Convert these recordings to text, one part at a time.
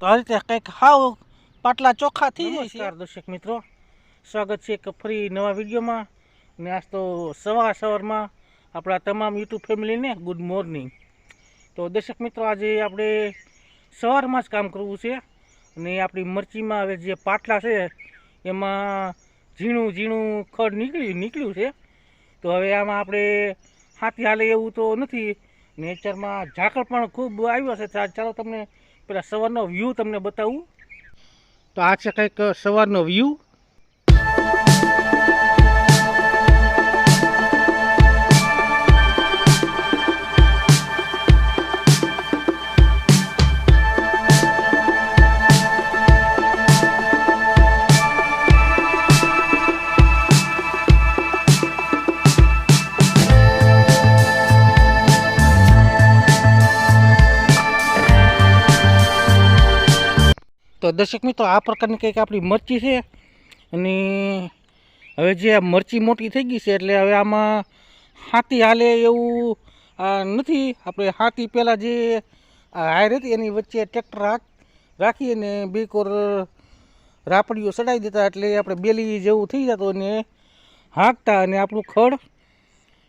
તો આ રીતે કંઈક હાવ પાટલા ચોખ્ખા થઈ જાય છે. દર્શક મિત્રો. સ્વાગત છે એક ફરી નવા વિડીયોમાં. ને આજ તો સવાર સવારમાં આપણા તમામ યુટ્યુબ ફેમિલીને ગુડ મોર્નિંગ. તો દર્શક મિત્રો, આજે આપણે સવારમાં જ કામ કરવું છે. અને આપણી મરચીમાં હવે જે પાટલા છે, એમાં ઝીણું ઝીણું ખડ નીકળ્યું નીકળ્યું છે. તો હવે આમાં આપણે હાથી હાલે એવું તો નથી. નેચરમાં ઝાકળ પણ ખૂબ આવ્યો છે. ચાલો તમને પેલા સવારનો વ્યૂ તમને બતાવું. તો આ છે કંઈક સવારનો વ્યૂ દર્શક મિત્રો, આ પ્રકારની કંઈક આપણી મરચી છે. અને હવે જે મરચી મોટી થઈ ગઈ છે, એટલે હવે આમાં હાથી હાલે એવું નથી. આપણે હાથી પહેલાં જે હાયર હતી, એની વચ્ચે ટ્રેક્ટર રાખી અને બે કોર રાપડીઓ ચડાવી દેતા એટલે આપણે બેલી જેવું થઈ જતું અને હાંકતા અને આપણું ખડ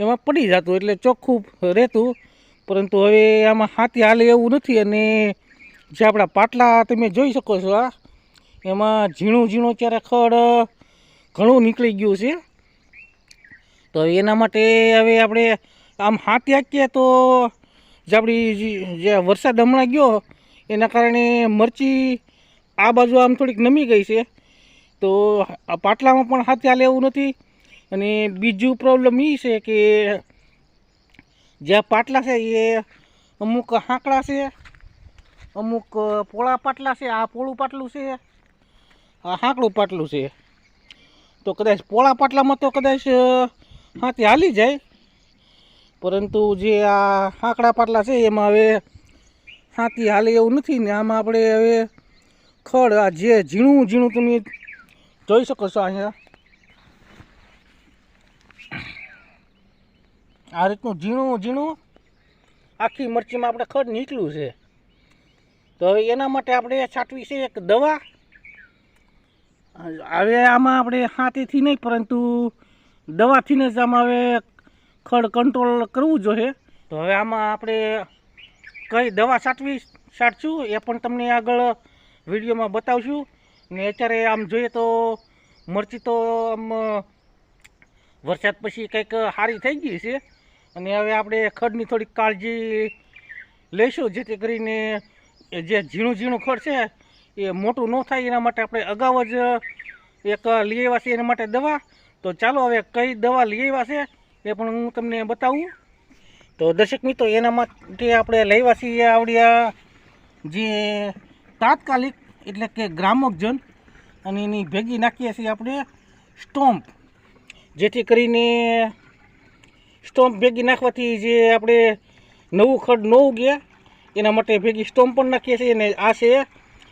એમાં પડી જતું, એટલે ચોખ્ખું રહેતું. પરંતુ હવે આમાં હાથી હાલે એવું નથી અને જે આપણા પાટલા તમે જોઈ શકો છો, આ. એમાં ઝીણું ઝીણું અત્યારે ખડ ઘણું નીકળી ગયું છે. તો એના માટે હવે આપણે આમ હાથી હાંકીએ તો જે આપણી જે- વરસાદ હમણાં ગયો, એના કારણે મરચી આ બાજુ આમ થોડીક નમી ગઈ છે. તો આ પાટલામાં પણ હાથી હાલે એવું નથી. અને બીજું પ્રોબ્લેમ એ છે કે જે પાટલા છે એ અમુક હાંકડા છે અમુક પોળા પાટલા છે, આ પોળું પાટલું છે, આ હાંકડું પાટલું છે. તો કદાચ પોળા પાટલામાં તો કદાચ હાથી હાલી જાય. પરંતુ જે આ હાંકડા પાટલા છે, એમાં હવે હાથી હાલે એવું નથી ને, આમાં આપણે હવે ખડ, આ જે ઝીણું ઝીણું તમે જોઈ શકો છો અહીંયા. આ રીતનું ઝીણું ઝીણું આખી મરચીમાં આપણે ખડ નીકળ્યું છે. તો હવે એના માટે આપણે છાંટવી છે એક દવા. હવે આમાં આપણે હાથેથી નહીં, પરંતુ દવાથીને જ આમાં હવે ખડ કંટ્રોલ કરવું જોઈએ. તો હવે આમાં આપણે કઈ દવા છાંટવી, છાંટશું એ પણ તમને આગળ વિડીયોમાં બતાવશું. ને અત્યારે આમ જોઈએ તો મરચી તો આમ, વરસાદ પછી કંઈક સારી થઈ ગઈ છે. અને હવે આપણે ખડની થોડીક કાળજી લઈશું, જેથી કરીને જે ઝીણું ઝીણું ખડ છે, એ મોટું ન થાય એના માટે આપણે અગાઉ જ એક લઈ આવ્યા છે એના માટે દવા. તો ચાલો હવે કઈ દવા લઈ આવ્યા છે એ પણ હું તમને બતાવું. તો દર્શક મિત્રો, એના માટે આપણે લાવ્યા છીએ આવડ્યા જે તાત્કાલિક એટલે કે ગ્રામકજન અને એની ભેગી નાખીએ છીએ આપણે સ્ટોમ્પ. જેથી કરીને સ્ટોમ્પ ભેગી નાખવાથી જે આપણે નવું ખડ ન ઉગે એના માટે ભેગી સ્ટોમ્પ પણ નાખીએ છીએ અને આ છે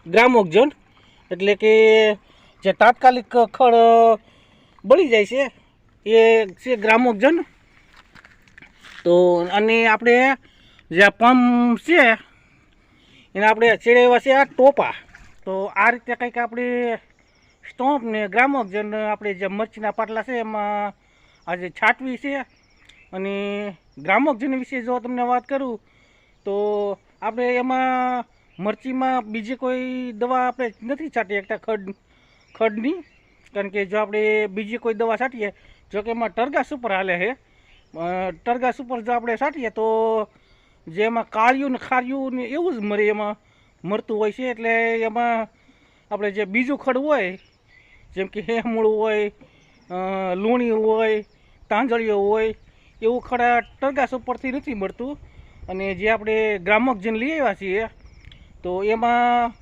ગ્રામોકજન એટલે કે જે તાત્કાલિક ખડ બળી જાય છે, એ છે ગ્રામોકજન તો અને આપણે જે આ પંપ છે, એને આપણે ચેડાવ્યા છે આ ટોપા. તો આ રીતે કંઈક આપણે સ્ટોમ્પ ને ગ્રામોકજન આપણે જે મરચીના પાટલા છે એમાં આજે છાંટવી છે. અને ગ્રામોકજન વિશે જો તમને વાત કરું, તો આપણે એમાં મરચીમાં બીજી કોઈ દવા આપણે નથી છાંટી શકતા ખડ, ખડની. કારણ કે જો આપણે બીજી કોઈ દવા છાંટીએ, જો કે એમાં ટરગા સુપર હાલે છે. ટરગાસ ટરગા સુપર જો આપણે છાંટીએ તો જે એમાં કાળિયું ને ખારિયું ને એવું જ મરે એમાં મરતું હોય છે. એટલે એમાં આપણે જે બીજું ખડ હોય, જેમ કે હેમૂળું હોય લૂણી હોય, તાંજળીઓ હોય, એવું ખડા ટરગાસ ઉપરથી નથી મળતું. અને જે આપણે ગ્રામકજન લઈ આવ્યા છીએ, તો એમાં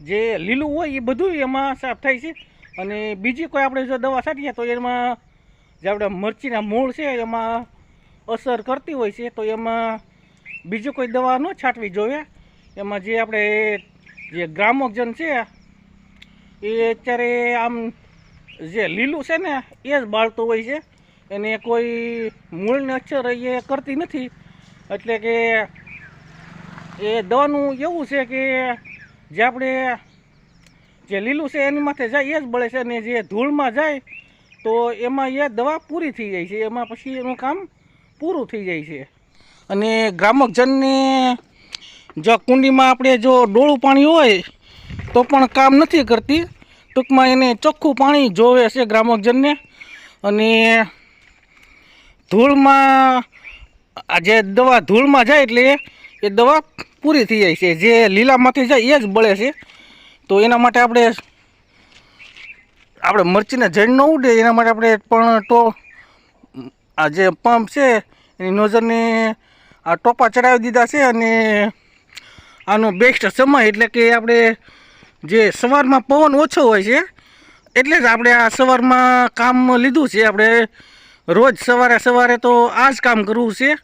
જે લીલું હોય એ બધું એમાં સાફ થાય છે. અને બીજી કોઈ આપણે જો દવા છાંટીએ તો એમાં જે આપણે મરચીના મૂળ છે એમાં અસર કરતી હોય છે, તો એમાં બીજી કોઈ દવા ન છાંટવી જોઈએ. એમાં જે આપણે જે ગ્રામોકજન છે, એ અત્યારે આમ જે લીલું છે ને, એ જ બાળતું હોય છે. એને કોઈ મૂળને અક્ષર એ કરતી નથી. એટલે કે એ દવાનું એવું છે કે જે આપણે જે લીલું છે એની માથે જાય, એ જ બળે છે અને જે ધૂળમાં જાય, તો એમાં એ દવા પૂરી થઈ જાય છે. એમાં પછી એનું કામ પૂરું થઈ જાય છે. અને ગ્રામકજનને જો કુંડીમાં આપણે જો ડોળું પાણી હોય, તો પણ કામ નથી કરતી. ટૂંકમાં એને ચોખ્ખું પાણી જોવે છે ગ્રામકજનને અને ધૂળમાં જે દવા ધૂળમાં જાય એટલે એ દવા પૂરી થઈ જાય છે. જે લીલામાંથી જાય એ જ બળે છે. તો એના માટે આપણે આપણે મરચીને જણ ન ઉડે, એના માટે આપણે પણ તો આ જે પંપ છે, એની નોઝરને આ ટોપા ચડાવી દીધા છે અને આનો બેસ્ટ સમય એટલે કે આપણે જે સવારમાં પવન ઓછો હોય છે, એટલે જ આપણે આ સવારમાં કામ લીધું છે. આપણે રોજ સવારે સવારે તો આ જ કામ કરવું છે.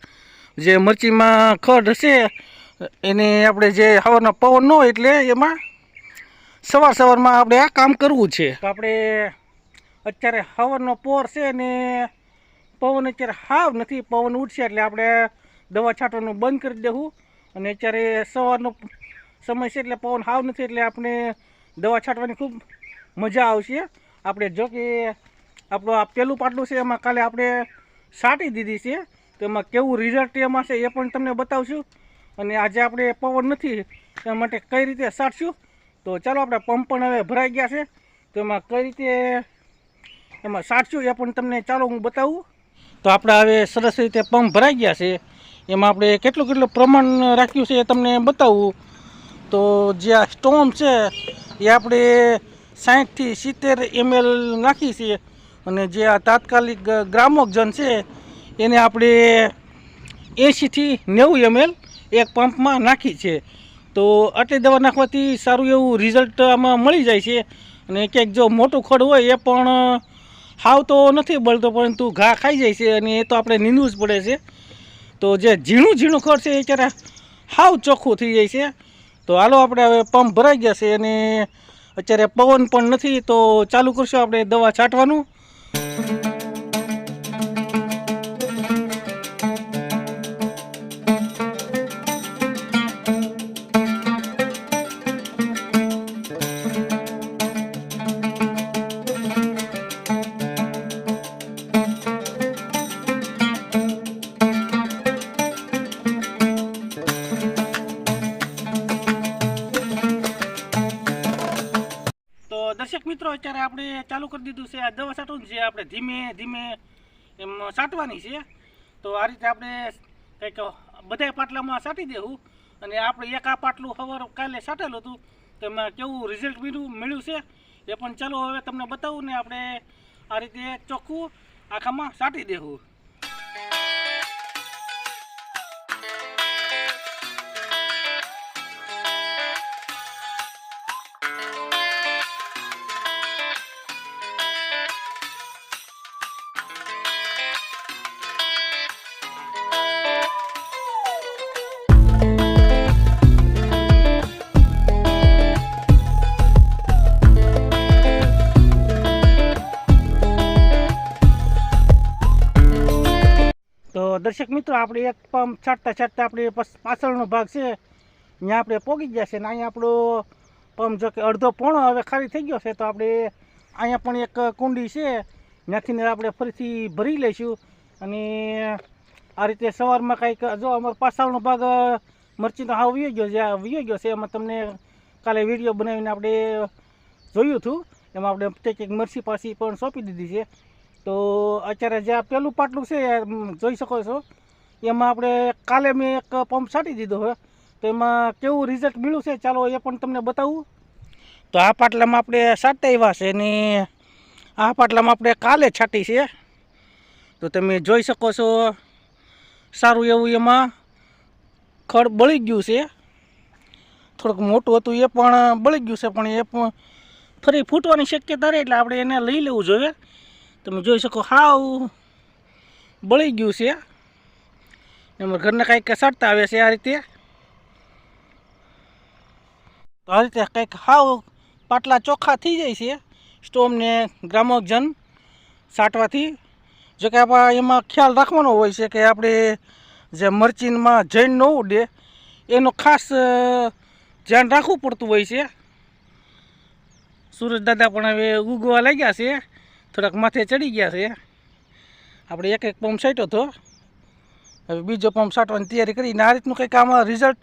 જે મરચીમાં ખડ હશે, એને આપણે જે હવાનો પવન ન હોય એટલે એમાં સવાર સવારમાં આપણે આ કામ કરવું છે. આપણે અત્યારે હવાનો પોર છે ને પવન અત્યારે હાવ નથી, પવન ઉઠશે એટલે આપણે દવા છાંટવાનું બંધ કરી દેવું. અને અત્યારે સવારનો સમય છે એટલે પવન હાવ નથી, એટલે આપણે દવા છાંટવાની ખૂબ મજા આવશે. આપણે જો કે આપણું આ પેલું પાટલું છે, એમાં કાલે આપણે સાટી દીધી છે. તો એમાં કેવું રિઝલ્ટ એમાં છે, એ પણ તમને બતાવશું. અને આજે આપણે પવન નથી, એના માટે કઈ રીતે સાટશું? તો ચાલો આપણે પંપ પણ હવે ભરાઈ ગયા છે. તો એમાં કઈ રીતે એમાં સાટશું એ પણ તમને ચાલો હું બતાવું. તો આપણે હવે સરસ રીતે પંપ ભરાઈ ગયા છે. એમાં આપણે કેટલું કેટલું પ્રમાણ રાખ્યું છે એ તમને બતાવું. તો જે આ સ્ટોમ છે, એ આપણે સાહીઠથી સિત્તેર એમએલ નાખી છે. અને જે આ તાત્કાલિક ગ્રામોકજન છે, એને આપણે એંશીથી નેવું એમએલ એક પંપમાં નાખી છે. તો આટલી દવા નાખવાથી સારું એવું રિઝલ્ટ આમાં મળી જાય છે. અને ક્યાંક જો મોટું ખડ હોય એ પણ હાવ તો નથી બળતો, પરંતુ ઘા ખાઈ જાય છે અને એ તો આપણે નીંદવું જ પડે છે. તો જે ઝીણું ઝીણું ખડ છે એ ત્યારે હાવ ચોખ્ખું થઈ જાય છે. તો હાલો આપણે હવે પંપ ભરાઈ ગયા છે અને અત્યારે પવન પણ નથી, તો ચાલુ કરશું આપણે દવા છાંટવાનું. તો દર્શક મિત્રો, અત્યારે આપણે ચાલુ કરી દીધું છે આ દવા છાંટવું છે, આપણે ધીમે ધીમે એમ છાંટવાની છે. તો આ રીતે આપણે કંઈક બધા પાટલામાં છાંટી દેવું અને આપણે એક આ પાટલું હવાર કાલે છાંટેલું હતું. તો એમાં કેવું રિઝલ્ટ મળ્યું મળ્યું છે એ પણ ચાલો હવે તમને બતાવું ને આપણે આ રીતે ચોખ્ખું આખામાં છાંટી દેવું. મિત્રો, આપણે એક પંપ છાંટતા છાંટતા આપણે પાછળનો ભાગ છે ત્યાં આપણે પોગી ગયા છે ને અહીંયા આપણો પંપ જો કે અડધો પોણો હવે ખાલી થઈ ગયો છે, તો આપણે અહીંયા પણ એક કુંડી છે, ત્યાંથી આપણે ફરીથી ભરી લઈશું. અને આ રીતે સવારમાં કાંઈક, જો અમારો પાછળનો ભાગ મરચીનો હાવ વીયો ગયો છે વીયો ગયો છે, એમાં તમને કાલે વીડિયો બનાવીને આપણે જોયું હતું. એમાં આપણે કંઈક એક મરચી પાછી પણ સોંપી દીધી છે. તો અત્યારે જે આ પેલું પાટલું છે જોઈ શકો છો. એમાં આપણે કાલે મેં એક પંપ છાંટી દીધો હોય તો એમાં કેવું રિઝલ્ટ મળ્યું છે? ચાલો એ પણ તમને બતાવું. તો આ પાટલામાં આપણે છાંટતા આવ્યા છે ને આ પાટલામાં આપણે કાલે છાંટી છે. તો તમે જોઈ શકો છો, સારું એવું એમાં ખડ બળી ગયું છે. થોડુંક મોટું હતું એ પણ બળી ગયું છે, પણ એ પણ ફરી ફૂટવાની શક્યતા રહે એટલે આપણે એને લઈ લેવું જોઈએ. તમે જોઈ શકો હાવ બળી ગયું છે. એમાં ઘરના કાંઈક સડતા આવે છે આ રીતે? તો આ રીતે કંઈક હાવ પાટલા ચોખ્ખા થઈ જાય છે. સ્ટોમને ગ્રામોજન સાટવાથી. જો કે આપણે એમાં ખ્યાલ રાખવાનો હોય છે કે આપણે જે મરચીનમાં જૈન ન ઉડે, એનો ખાસ ધ્યાન રાખવું પડતું હોય છે. સુરજ દાદા પણ હવે ઉગવા લાગ્યા છે. થોડાક માથે ચડી ગયા છે. આપણે એક એક પંપ સાટ્યો હતો. હવે બીજો પંપ સાટવાની તૈયારી કરીને આ રીતનું કંઈક આમાં રિઝલ્ટ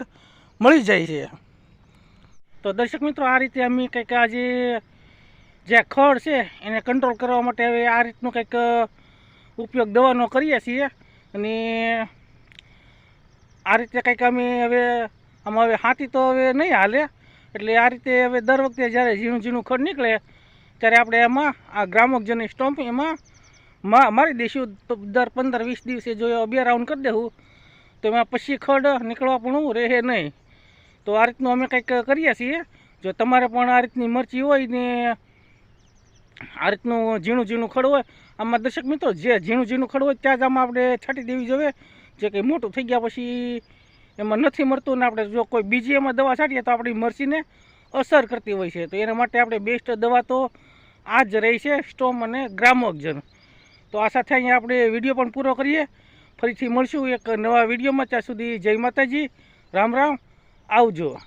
મળી જાય છે. તો દર્શક મિત્રો, આ રીતે અમે કંઈક આજે જે ખડ છે એને કંટ્રોલ કરવા માટે હવે આ રીતનું કંઈક ઉપયોગ દવાનો કરીએ છીએ. અને આ રીતે કંઈક અમે હવે, આમાં હવે હાથી તો હવે નહીં હાલે. એટલે આ રીતે હવે દર વખતે જ્યારે ઝીણું ઝીણું ખડ નીકળે, ત્યારે આપણે એમાં આ ગ્રામોકજન સ્ટમ્પ એમાં મારી દઈશું દર પંદર, વીસ દિવસે જો બે રાઉન્ડ કરી દેવું તો એમાં પછી ખડ નીકળવા પણ રહે નહીં. તો આ રીતનું અમે કંઈક કરીએ છીએ. જો તમારે પણ આ રીતની મરચી હોય ને આ રીતનું ઝીણું ઝીણું ખડ હોય, આમાં દર્શક મિત્રો, જે ઝીણું ઝીણું ખડ હોય ત્યાં જ આમાં આપણે છાંટી દેવી જોઈએ. જે કંઈ મોટું થઈ ગયા પછી એમાં નથી મળતું ને આપણે જો કોઈ બીજી એમાં દવા છાંટીએ તો આપણી મરચીને અસર કરતી હોય છે. તો એના માટે આપણે બેસ્ટ દવા તો આ જ રહી છે, સ્ટોમ અને ગ્રામોકજન તો આ સાથે અહીંયા આપણે વીડિયો પણ પૂરો કરીએ. ફરીથી મળશું એક નવા વિડીયોમાં. ત્યાં સુધી જય માતાજી. રામ રામ. આવજો.